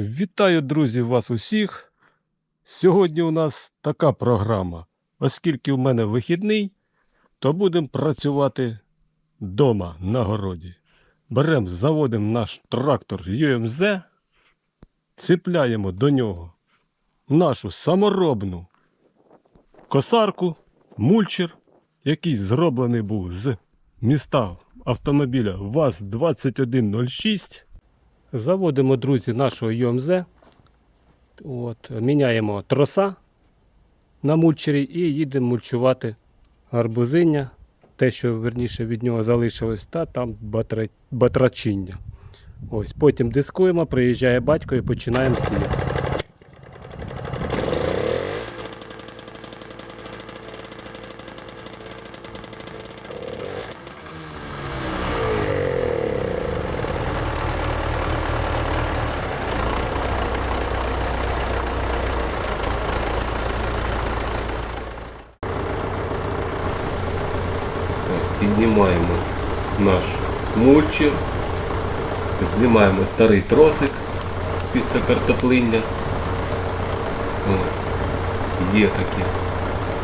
Вітаю, друзі, вас усіх. Сьогодні у нас така програма. Оскільки в мене вихідний, то будемо працювати вдома на городі. Беремо, заводимо наш трактор UMZ, цепляємо до нього нашу саморобну косарку, мульчер, який зроблений був з міста автомобіля ВАЗ-2106. Заводимо, друзі, нашого ЮМЗ. От, міняємо троса на мульчері і їдемо мульчувати гарбузиння, те, що верніше від нього залишилось, та там батра... батрачиння. Ось, потім дискуємо, приїжджає батько і починаємо сіяти. Так, Піднімаємо наш мульчер, знімаємо старий тросик після картоплиння. О, є таке.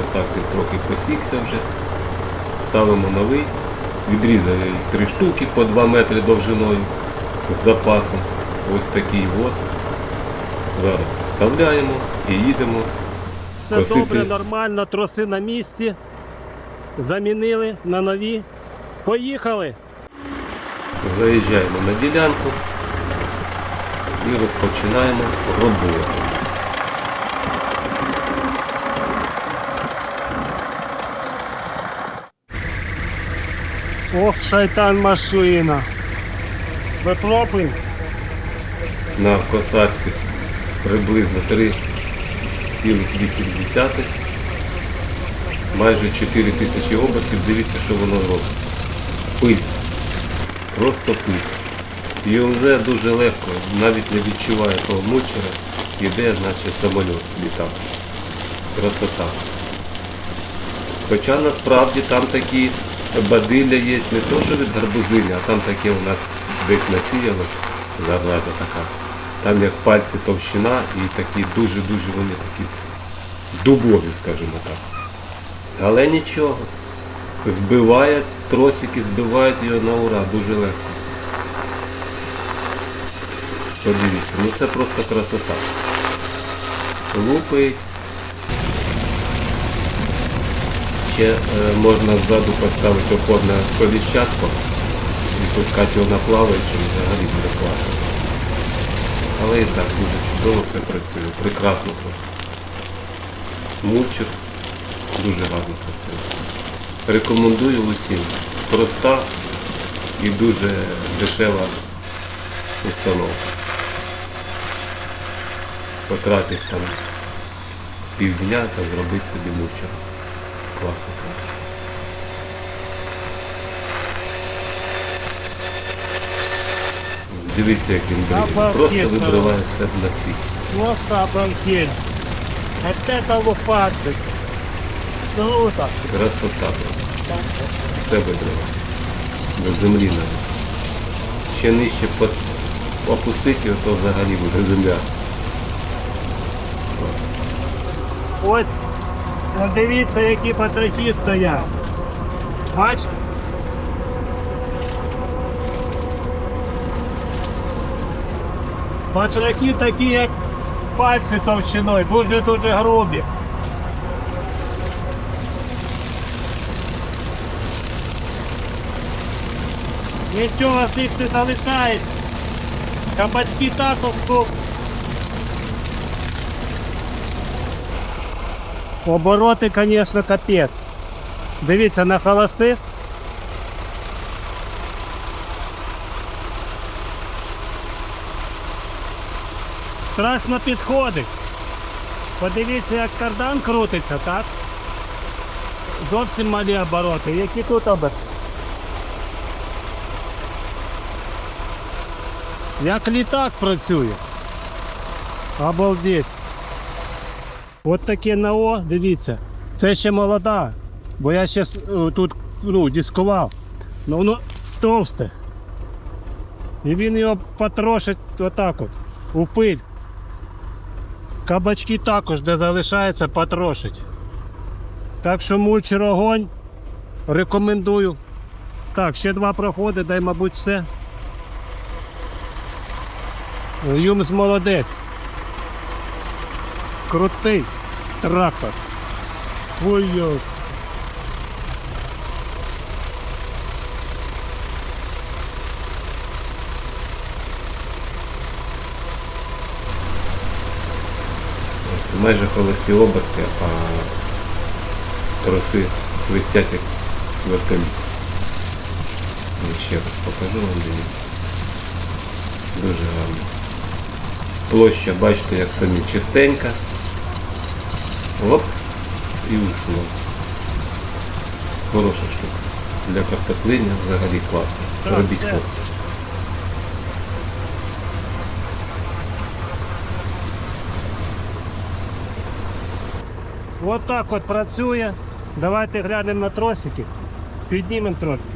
Отак він трохи посікся вже. Ставимо новий. Відрізали три штуки по 2 метри довжиною з запасом. Ось такий от. Зараз вставляємо і їдемо. Все Косити. добре, нормально, троси на місці. Замінили на нові. Поїхали! Заїжджаємо на ділянку і розпочинаємо роботу. Ох, шайтан машина. Вихлопуємо. На косарці приблизно 3,8. Майже 4 тисячі обертів. Дивіться, що воно робить. Пиль. Просто пиль. ЮМЗ дуже легко, навіть не відчуває того мульчера. Іде, наче самоліт літав. Красота. Хоча насправді там такі бадилля є не то, що від гарбузиня, а там таке у нас десь насіялось, зараза така. Там як пальці товщина і такі дуже-дуже вони такі дубові, скажімо так. Але нічого. Збиває, тросики збивають його на ура, дуже легко. Подивіться, ну це просто красота. Лупить. Ще е, можна ззаду поставити опорне коліщатко і пускати його на плаваючи і взагалі буде класно. Але і так дуже чудово все працює. Прекрасно просто. Мульчер дуже гарно працює. Рекомендую усім. Проста і дуже дешева установка. Потратить там півдня та зробити собі мульчер. Класно. Дивіться, як він бриє. Просто вибриває все на світ. Просто обалдеть. Вот это лопатик. Круто. Красота. Все вибриває. До землі навіть. Ще нижче опустити, то взагалі буде земля. От, ну дивіться, які пасажі стоять. Бачите? Патрaki такі, як пальці товщиною, дуже-дуже грубі. Нічого них не залишається. Кабачки також тут. Обороти, звісно, капець. Дивіться на холости. Страшно підходить. Подивіться, як кардан крутиться, так? Зовсім малі обороти. Які тут обороти? Як літак працює. Обалдеть. От таке НАО, дивіться. Це ще молода. Бо я ще е, тут ну, дискував. Ну воно товсте. І він його потрошить отак от, у пиль. Кабачки також, де залишається, потрошить. Так що мульчер огонь. Рекомендую. Так, ще два проходи, дай, мабуть, все. Юмс молодець. Крутий трактор. Ой-ой. Майже холості оберти, а троси свистять як вертоліт. Ну, Ще раз покажу вам. Дуже гарно. Площа, бачите, як самі чистенька. Оп, і ушло. Хороша штука. Для картоплення взагалі класно. Робіть так. хлопці. От так от працює. Давайте глянемо на тросики. Піднімемо трошки.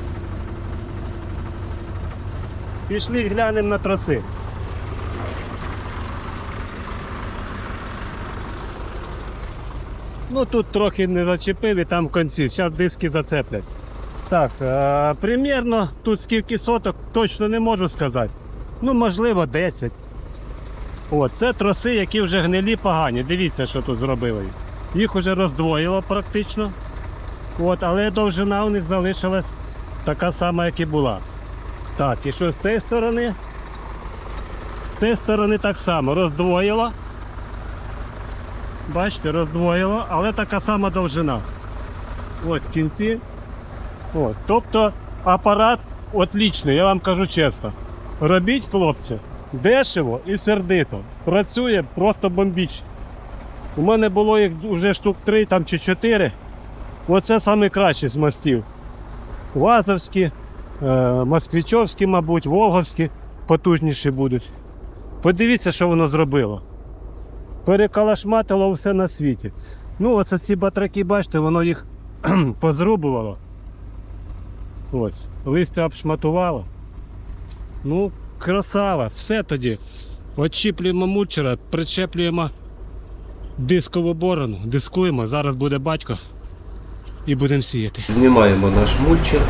Пішли глянемо на троси. Ну тут трохи не зачепив і там в кінці. Зараз диски зацеплять. Так, е, примірно тут скільки соток, точно не можу сказати. Ну, можливо, 10. От, це троси, які вже гнилі погані. Дивіться, що тут зробили. Їх вже роздвоїло практично. От, але довжина у них залишилась така сама, як і була. Так, і що з цієї сторони? З цієї сторони так само роздвоїло. Бачите, роздвоїло, але така сама довжина. Ось кінці. От, тобто апарат отлічний, я вам кажу чесно. Робіть, хлопці, дешево і сердито. Працює просто бомбічно. У мене було їх вже штук 3 там, чи 4. Оце найкраще з мостів. Вазовські, е, москвичовські, мабуть, волговські потужніші будуть. Подивіться, що воно зробило. Перекалашматило все на світі. Ну, оце ці батраки, бачите, воно їх позрубувало. Ось, листя обшматувало. Ну, красава, все тоді. Очіплюємо мульчера, причеплюємо дискову борону, дискуємо. Зараз буде батько і будемо сіяти. Знімаємо наш мульчер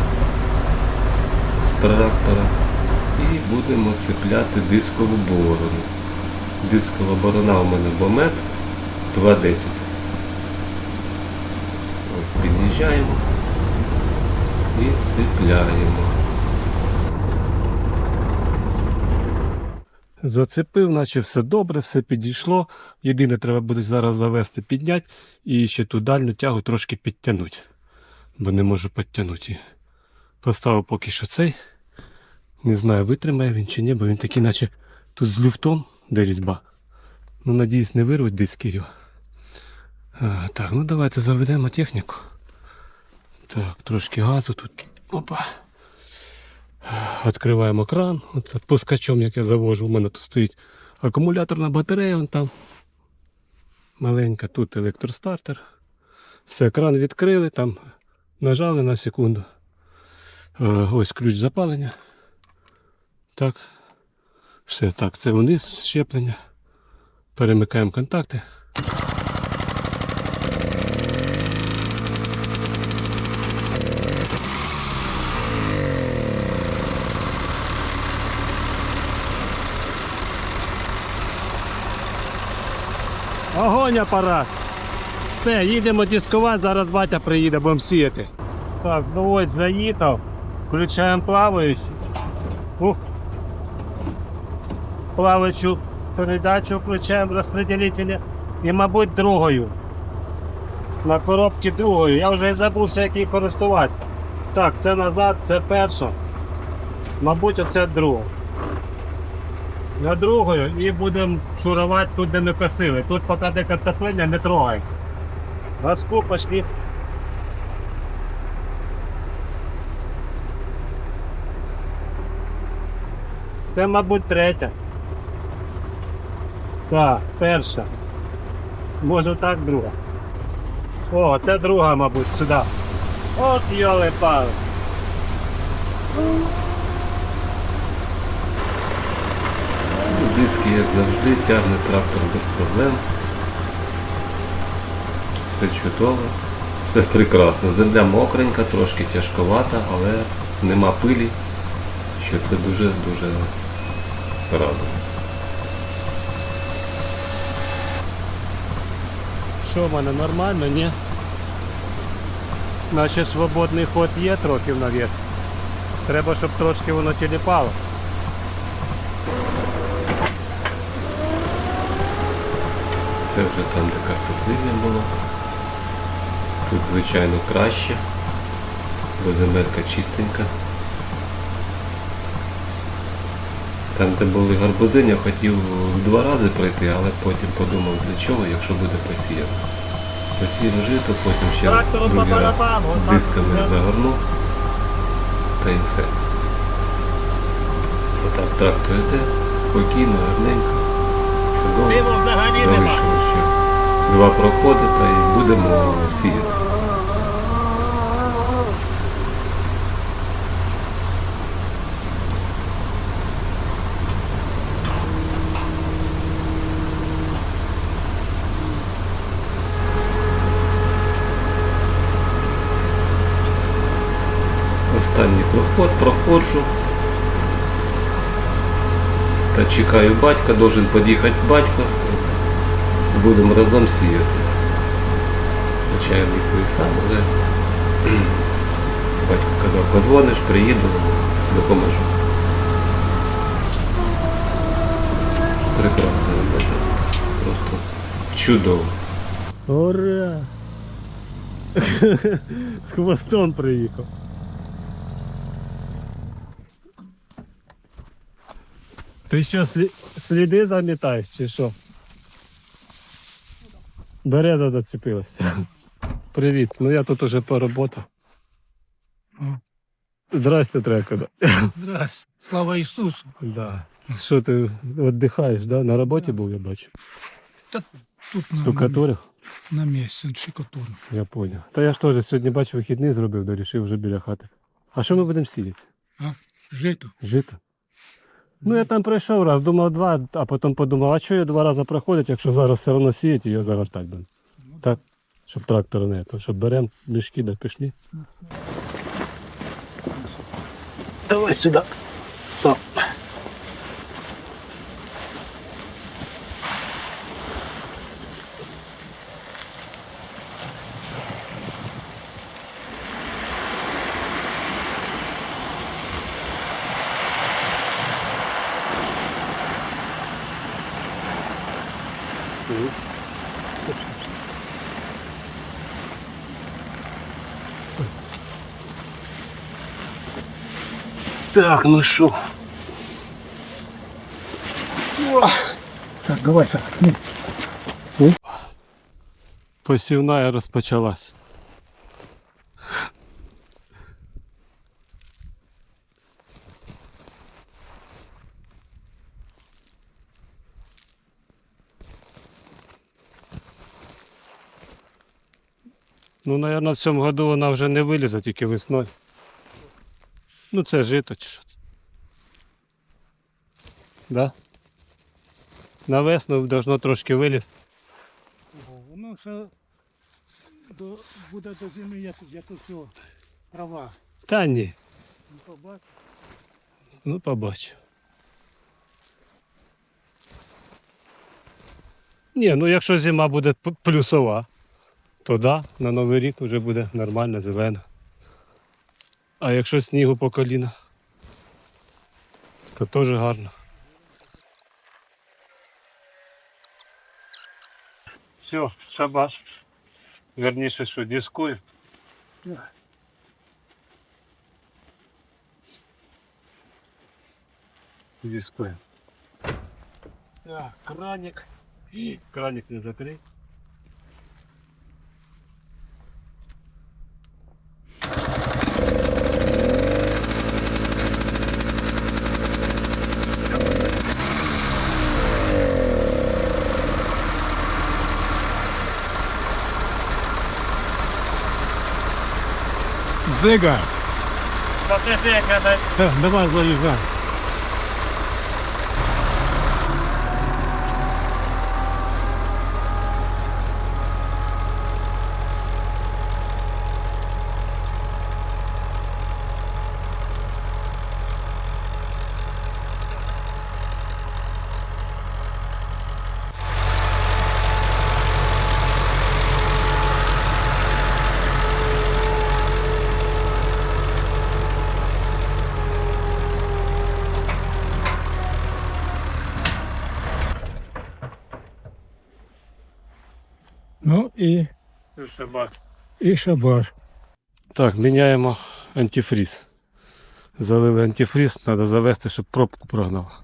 з трактора і будемо цепляти дискову борону. Дискова борона у мене бомет 2,10. Ось під'їжджаємо і цепляємо. Зацепив, наче все добре, все підійшло. Єдине, треба буде зараз завести, підняти і ще ту дальню тягу трошки підтягнути. Бо не можу підтягнути. Поставив поки що цей. Не знаю, витримає він чи ні, бо він такий, наче тут з люфтом, де різьба. Ну, надіюсь, не вирвуть диски його. Так, ну давайте заведемо техніку. Так, трошки газу тут. Опа. Відкриваємо кран. От пускачом, як я завожу, у мене тут стоїть акумуляторна батарея, вон там. Маленька, тут електростартер. Все, кран відкрили, там нажали на секунду. Ось ключ запалення. Так. Все, так, це вниз щеплення. Перемикаємо контакти. Огонь апарат. Все, їдемо дискувати, зараз батя приїде, будемо сіяти. Так, ну ось заїхав. Включаємо плаваючу. Ух. Плаваючу передачу включаємо розпределителя. І, мабуть, другою. На коробці другою. Я вже і забувся, який користуватися. Так, це назад, це перша. Мабуть, оце друга. На другою і будемо шурувати тут, де ми косили. Тут поки де картоплення не трогай. Газку пошли. Це, мабуть, третя. Так, перша. Може так друга. О, це друга, мабуть, сюди. От йоли пали. диски, як завжди, тягне трактор без проблем. Все чудово, все прекрасно. Земля мокренька, трошки тяжковата, але нема пилі, що це дуже-дуже радує. Що в мене нормально, ні? Наче свободний ход є трохи в навіс. Треба, щоб трошки воно тіліпало. Це вже там, де картоплівня було. Тут, звичайно, краще, бо земелька чистенька. Там, де були гарбузи, я хотів два рази пройти, але потім подумав, для чого, якщо буде посіяно. Посіяв жито, потім ще другий раз дисками загорнув. Та й все. Отак трактор йде, спокійно, гарненько. Чудово. взагалі ще два проходи та й будемо сіяти. Проход проходжу. Та чекаю батька, должен під'їхати батько. Будемо разом сіяти. Я відповів сам, але батько казав, подзвониш, приїду, допоможу. Прекрасно, ребята. Просто чудово. Ура! З хвостом приїхав. Ти що, слі... сліди замітаєш чи що? Береза зацепилася. Привіт, ну я тут уже поработав. Здрасте, треба казати. Здрасте. Слава Ісусу. Да. Що ти віддихаєш, да? На роботі був, я бачу. Та тут на, Стукатурих? на місці шикатури. Я понял. Та я ж теж сьогодні бачу вихідний зробив, дорішив вже біля хати. А що ми будемо сіяти? А? Жито. Жито? Ну я там пройшов раз, думав два, а потім подумав, а що я два рази проходить, якщо зараз все одно сіять, і я загортати буду. Так, щоб трактора не, то щоб беремо мішки, да пішли. Давай сюди. Стоп. Так, ну що? Так, давай так. Посівна розпочалась. Ну, наверное, в цьому году вона вже не вилізе, тільки весною. Ну, це жито чи що. Да? На весну должно трошки вилізти. воно ще до, буде до зими, як, як оце трава. Та ні. Ну, побачиш. Ну, побачу. Ні, ну якщо зима буде плюсова, то да, на Новий рік вже буде нормально, зелено. А якщо снігу по коліна, то теж гарно. Все, шабаш. Верніше, що дискую. Дискуем. Так, краник. Краник не закрыть. Двигай. Смотри, Так, давай, заїжджай. Ну і, і шабаш. Так, міняємо антифріз. Залили антифріз, треба завести, щоб пробку прогнав.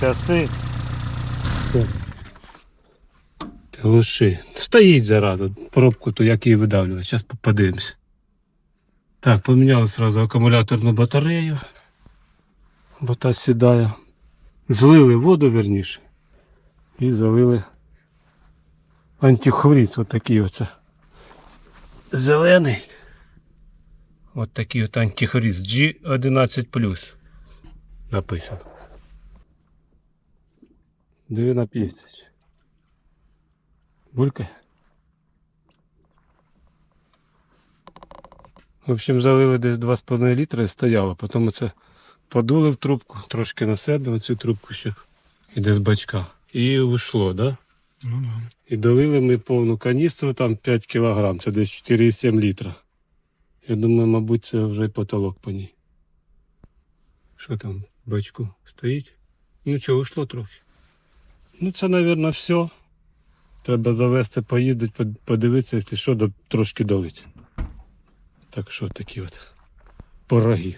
Часи. Глуши. Стоїть зараза. Пробку то як її видавлювати. Зараз подивимось. Так, поміняли сразу акумуляторну батарею. Бо та сідає. Злили воду верніше. І залили антихвріз, от такий оце. Зелений. От такий от антихвріз G11 написано. 2 на 50. Булькає. В общем, залили десь 2,5 літра і стояло. Потім це подули в трубку, трошки на себе оцю трубку ще іде з бачка. І ушло, да? Ну, да. І долили ми повну каністру, там 5 кілограм, це десь 4,7 літра. Я думаю, мабуть, це вже й потолок по ній. Що там бачку стоїть? Ну що, ушло трохи. Ну, це, мабуть, все. Треба завести, поїздити, подивитися, якщо що, до, трошки долить. Так що такі от пироги.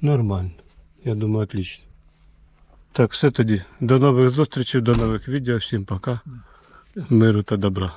Нормально. Я думаю, отлично. Так, все тоді. До нових зустрічей, до нових відео. Всім пока. Миру та добра.